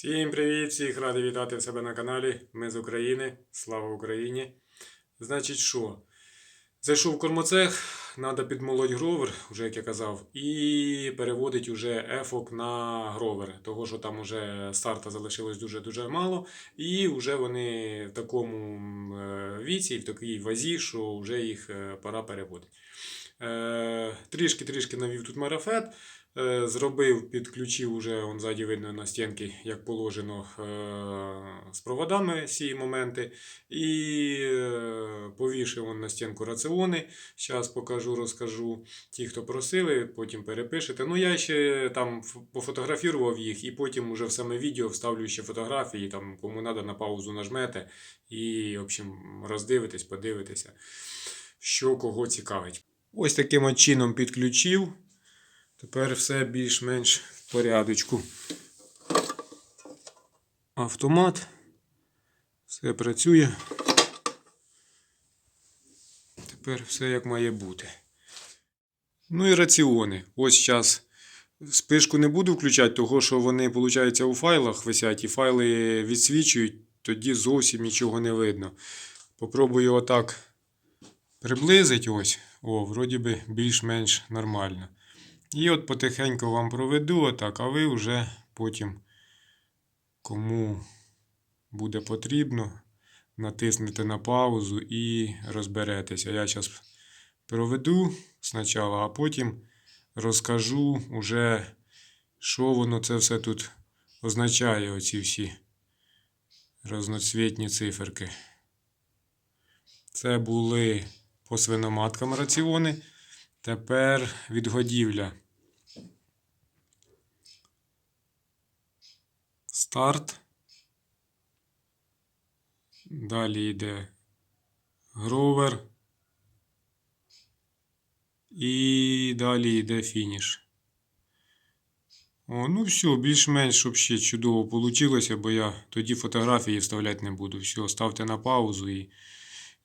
Всім привіт! Всіх радий вітати в себе на каналі. Ми з України. Слава Україні! Значить, що? Зайшов в кормоцех, треба підмолоть гровер, вже як я казав, і переводить уже ефок на гровер, того що там уже старта залишилось дуже-дуже мало, і вже вони в такому е, віці, в такій вазі, що вже їх е, пора переводити. Е, Трішки-трішки навів тут марафет. Е, Зробив, підключив уже, он ззаді видно на стінки, як положено, е, з проводами ці моменти. І е, повішив он на стінку раціони. Зараз покажу, розкажу. Ті, хто просили, потім перепишете. Ну, я ще там пофотографував їх, і потім уже в саме відео вставлю ще фотографії, там, кому треба, на паузу нажмете і, в общем, роздивитесь, подивитеся, що кого цікавить. Ось таким чином підключив. Тепер все більш-менш в порядочку. Автомат. Все працює. Тепер все як має бути. Ну і раціони. Ось зараз спишку не буду включати, того що вони, виходить, у файлах висять, і файли відсвічують, тоді зовсім нічого не видно. Попробую отак приблизити ось. О, вроді би більш-менш нормально. І от потихеньку вам проведу отак, а ви вже потім, кому буде потрібно, натиснете на паузу і розберетеся. Я зараз проведу спочатку, а потім розкажу уже, що воно це все тут означає, оці всі разноцвітні циферки. Це були по свиноматкам раціони. Тепер відгодівля. Старт. Далі йде гровер. І далі йде фініш. О, ну все, більш-менш ще чудово вийшло, бо я тоді фотографії вставляти не буду. Все, ставте на паузу і,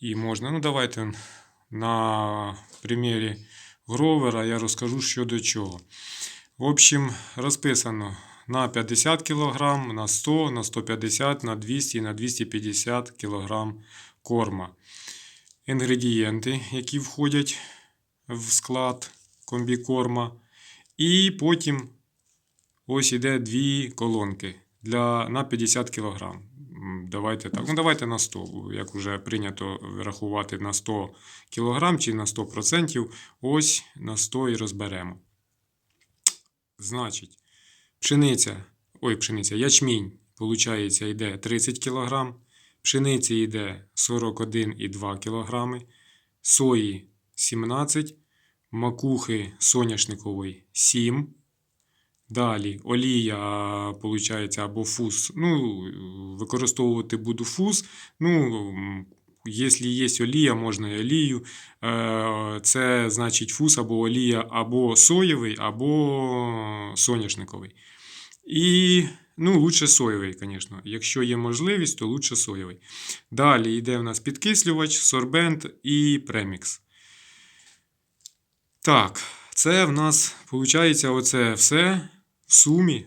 і можна. Ну, давайте на примірі гровера я розкажу, що до чого. В общем, розписано на 50 кг, на 100, на 150, на 200 на 250 кг корма. Інгредієнти, які входять в склад комбікорма. І потім ось іде дві колонки для, на 50 кг. Давайте так. Ну, давайте на 100, як вже прийнято рахувати на 100 кг чи на 100%. Ось на 100 і розберемо. Значить, пшениця, ой, пшениця, ячмінь, виходить, йде 30 кг, пшениці йде 41,2 кг, сої 17, макухи соняшникової 7. Далі олія, виходить, або фуз. Ну, використовувати буду фуз. Ну, якщо є олія, можна і олію. Е, Це значить фуз або олія або соєвий, або соняшниковий. І ну, лучше соєвий, звісно. Якщо є можливість, то лучше соєвий. Далі йде в нас підкислювач, сорбент і премікс. Так, це в нас виходить оце все в сумі.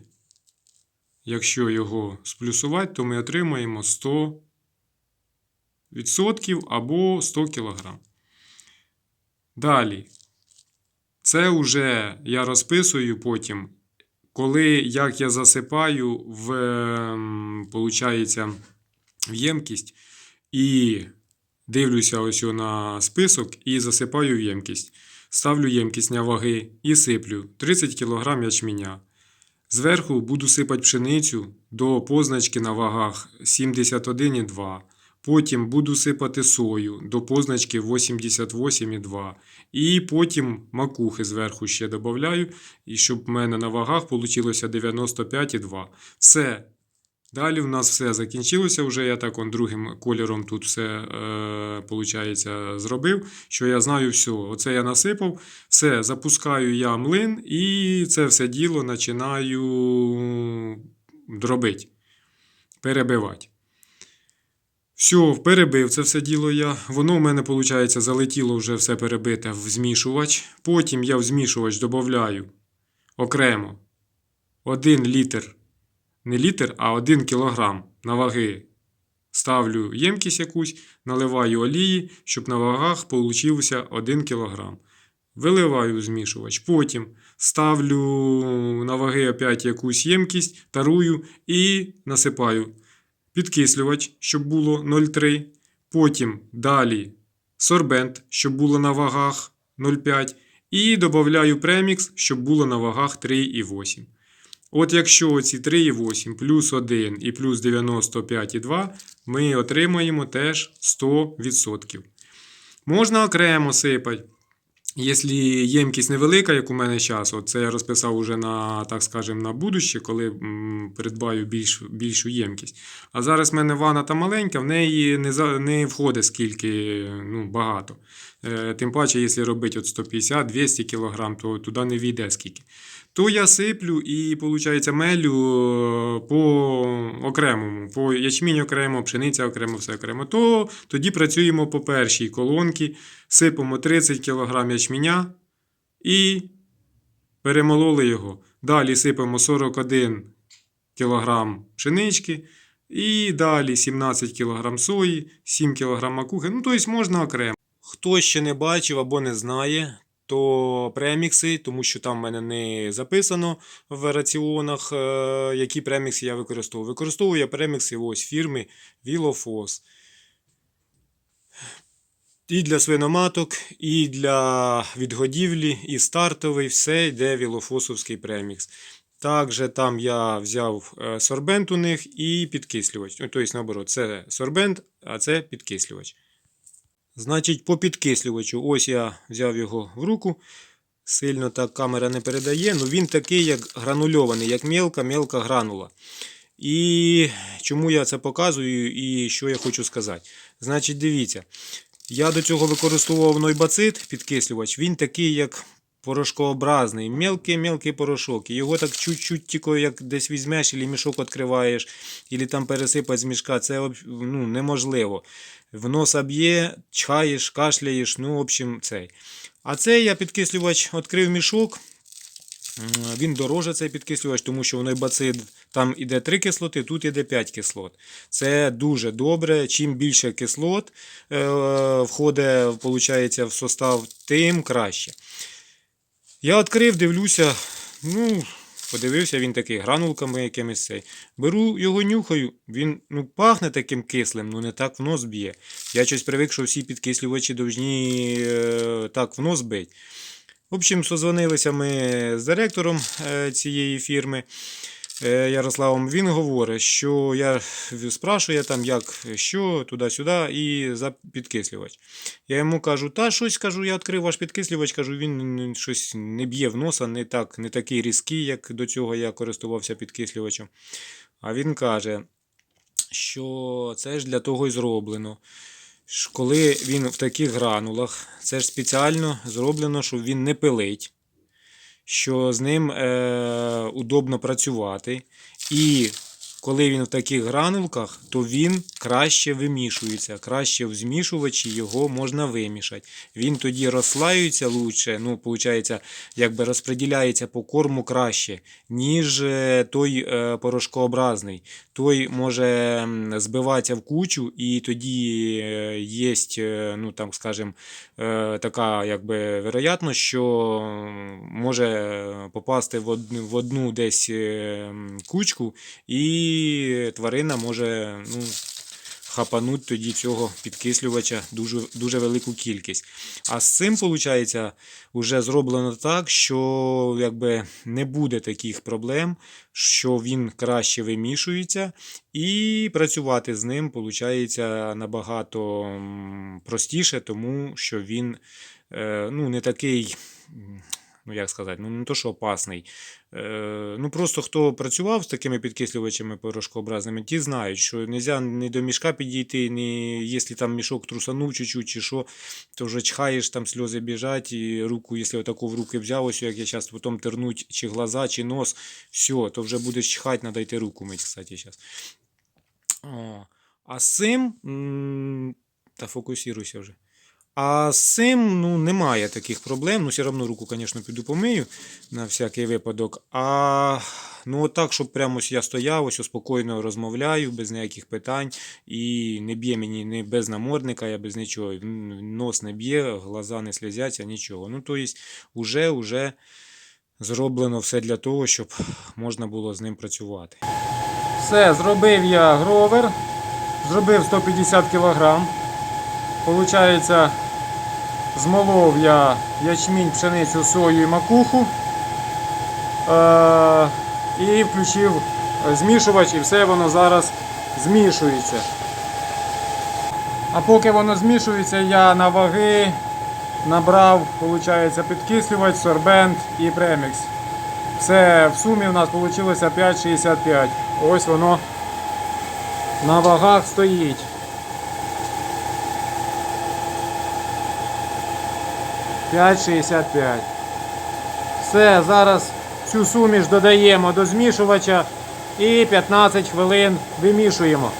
Якщо його сплюсувати, то ми отримаємо 100 відсотків або 100 кг. Далі. Це вже я розписую потім, коли як я засипаю в, ем, получається, в ємкість і дивлюся ось на список і засипаю в ємкість. Ставлю ємкість на ваги і сиплю 30 кг ячменя. Зверху буду сипати пшеницю до позначки на вагах 71,2. Потім буду сипати сою до позначки 88,2. І потім макухи зверху ще додаю, і щоб в мене на вагах вийшло 95,2. Все. Далі в нас все закінчилося. Вже я так он другим кольором тут все е, зробив. Що я знаю все. Оце я насипав, все, запускаю я млин і це все діло починаю дробити, перебивати. Все, перебив це все діло я. Воно в мене, виходить, залетіло вже все перебите в змішувач. Потім я в змішувач додаю окремо 1 літр не літр, а 1 кілограм на ваги. Ставлю ємкість якусь, наливаю олії, щоб на вагах получився 1 кілограм. Виливаю змішувач. Потім ставлю на ваги опять якусь ємкість, тарую і насипаю підкислювач, щоб було 0,3. Потім далі сорбент, щоб було на вагах 0,5. І додаю премікс, щоб було на вагах 3,8. От якщо ці 3,8 плюс 1 і плюс 95,2, ми отримаємо теж 100%. Можна окремо сипати. Якщо ємкість невелика, як у мене час, це я розписав уже на, так скажем, на будуще, коли придбаю більш, більшу ємкість. А зараз в мене ванна та маленька, в неї не, не входить скільки ну, багато. Е, тим паче, якщо робити от 150-200 кг, то туди не війде скільки. То я сиплю і, виходить, мелю е, по окремому, по ячмінь окремо, пшениця окремо, все окремо. То тоді працюємо по першій колонці, сипемо 30 кг ячменя і перемололи його. Далі сипемо 41 кг пшенички. І далі 17 кг сої, 7 кг макухи. Ну, тобто можна окремо. Хто ще не бачив або не знає, то премікси, тому що там в мене не записано в раціонах, е, які премікси я використовую. Використовую я премікси ось фірми Вілофос. І для свиноматок, і для відгодівлі, і стартовий, все йде вілофосовський премікс. Також там я взяв е, сорбент у них і підкислювач. Тобто, наоборот, це сорбент, а це підкислювач. Значить, по підкислювачу, ось я взяв його в руку. Сильно так камера не передає, але він такий, як гранульований, як мелка-мелка гранула. І чому я це показую і що я хочу сказати? Значить, дивіться, я до цього використовував нойбацит, підкислювач. Він такий, як порошкообразний, мелкий-мелкий порошок. І його так чуть-чуть тільки як десь візьмеш, і мішок відкриваєш, і там пересипати з мішка. Це ну, неможливо. В носа б'є, чхаєш, кашляєш, ну, в общем, цей. А цей я підкислювач відкрив мішок. Він дороже цей підкислювач, тому що в нойбацид там іде 3 кислоти, тут іде 5 кислот. Це дуже добре. Чим більше кислот е, входить, виходить, в состав, тим краще. Я відкрив, дивлюся, ну, подивився, він такий гранулками якимись цей. Беру його нюхаю, він ну, пахне таким кислим, ну не так в нос б'є. Я щось привик, що всі підкислювачі довжні е, так в нос бить. В общем, созвонилися ми з директором е, цієї фірми. Е, Ярославом, він говорить, що я спрашує там, як, що, туди-сюди, і за підкислювач. Я йому кажу, та щось кажу, я відкрив ваш підкислювач, кажу, він щось не б'є в носа, не, так, не такий різкий, як до цього я користувався підкислювачем. А він каже, що це ж для того і зроблено. Коли він в таких гранулах, це ж спеціально зроблено, щоб він не пилить, що з ним е, удобно працювати. І коли він в таких гранулках, то він краще вимішується. Краще в змішувачі його можна вимішати. Він тоді розслаюється лучше, ну, виходить, якби розподіляється по корму краще, ніж е, той е, порошкообразний. Той може збиватися в кучу, і тоді є, ну там, скажем, е, така якби вероятність, що може попасти в одну, десь е, кучку, і тварина може ну, хапануть тоді цього підкислювача дуже, дуже велику кількість. А з цим, виходить, вже зроблено так, що якби не буде таких проблем, що він краще вимішується, і працювати з ним виходить набагато простіше, тому що він е, ну, не такий. Ну, як сказати, ну не то, що опасний. Е, ну просто хто працював з такими підкислювачами порошкообразними, ті знають, що не можна ні до мішка підійти, ні, якщо там мішок трусанув чуть-чуть чи що, то вже чхаєш, там сльози біжать, і руку, якщо отаку в руки взяв, ось як я зараз потім тернуть чи глаза, чи нос, все, то вже будеш чхати, йти руку мить, кстати, зараз. А з цим, та фокусируйся вже. А з цим ну, немає таких проблем. Ну, все одно руку, звісно, піду помию на всякий випадок. А ну, так, щоб прямо я стояв, ось спокійно розмовляю, без ніяких питань. І не б'є мені ні без намордника, я без нічого. Нос не б'є, глаза не слізяться, нічого. Ну, тобто, вже, вже зроблено все для того, щоб можна було з ним працювати. Все, зробив я гровер, зробив 150 кг. Получається, змолов я ячмінь, пшеницю, сою і макуху. Е- і включив змішувач, і все воно зараз змішується. А поки воно змішується, я на ваги набрав, виходить, підкислювач, сорбент і премікс. Все в сумі у нас вийшло 5,65. Ось воно на вагах стоїть. П'ять шістдесят п'ять. Все, зараз цю суміш додаємо до змішувача і 15 хвилин вимішуємо.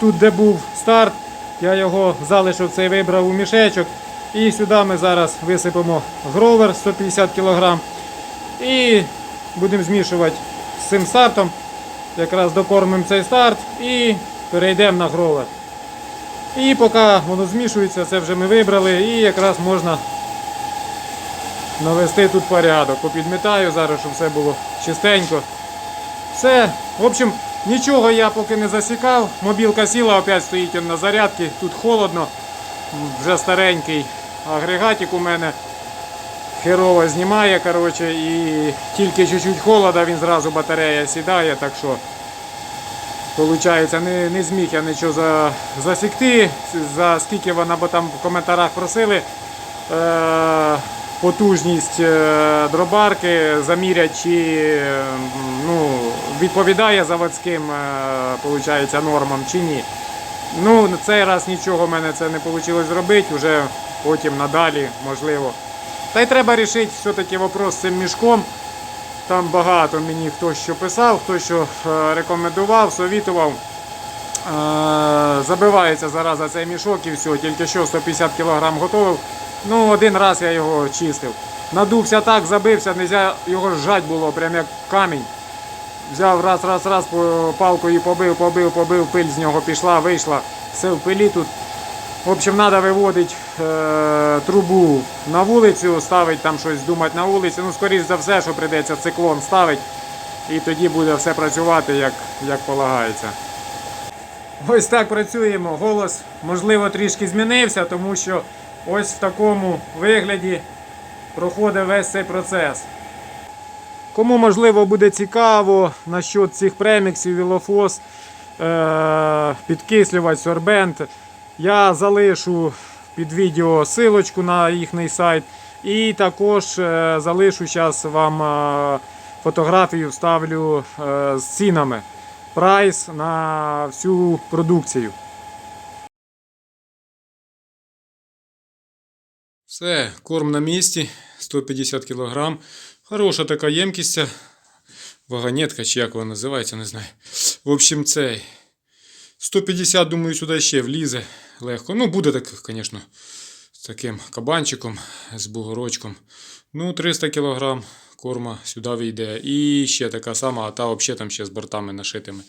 Тут, де був старт, я його залишив цей вибрав у мішечок. І сюди ми зараз висипемо гровер 150 кг. І будемо змішувати з цим стартом. Якраз докормимо цей старт і перейдемо на гровер. І поки воно змішується, це вже ми вибрали, і якраз можна навести тут порядок. Попідмітаю зараз, щоб все було чистенько. Все. В общем, нічого я поки не засікав. Мобілка сіла, опять стоїть на зарядці. Тут холодно, вже старенький агрегатик у мене херово знімає, коротше, і тільки чуть-чуть холода, він зразу батарея сідає, так що Получається, не, не зміг я нічого за, засікти, за скільки вона, бо там в коментарях просили е, потужність е, дробарки замірять, чи е, ну, відповідає заводським е, нормам чи ні. Ну, на цей раз нічого в мене це не вийшло зробити, вже потім надалі можливо. Та й треба рішити все-таки вопрос з цим мішком. Там багато мені хто що писав, хто що е, рекомендував, совітував. Е, Забивається зараза цей мішок і все, тільки що 150 кг готовив. Ну, один раз я його чистив. Надувся так, забився, нельзя його зжать було, прям як камінь. Взяв раз, раз, раз, палкою побив, побив, побив, пиль з нього пішла, вийшла. Все в пилі тут. В общем, треба виводити трубу на вулицю, ставити там щось думати на вулиці. Ну, скоріш за все, що прийдеться циклон ставити. І тоді буде все працювати як, як полагається. Ось так працюємо. Голос, можливо, трішки змінився, тому що ось в такому вигляді проходить весь цей процес. Кому можливо буде цікаво насчет цих преміксів, вілофос, е- підкислювач, сорбент, я залишу під відео силочку на їхній сайт. І також е, залишу зараз вам е, фотографію, вставлю е, з цінами. Прайс на всю продукцію. Все, корм на місці, 150 кг. Хороша така ємкість. Вагонетка, чи як вона називається, не знаю. В общем, цей. 150, думаю, сюди ще влізе легко. Ну, буде так, звісно, з таким кабанчиком, з бугорочком. Ну, 300 кг корма сюди вийде. І ще така сама, а та взагалі там ще з бортами нашитими.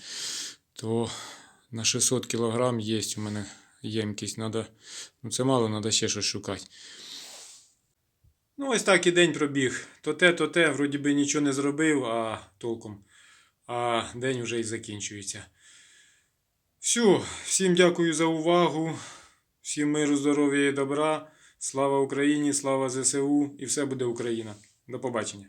То на 600 кг є у мене ємкість. Надо, ну, це мало, треба ще щось шукати. Ну, ось так і день пробіг. То те, то те, вроді би нічого не зробив, а толком. А день вже і закінчується. Все, всім дякую за увагу. Всім миру, здоров'я і добра. Слава Україні, слава ЗСУ і все буде Україна. До побачення.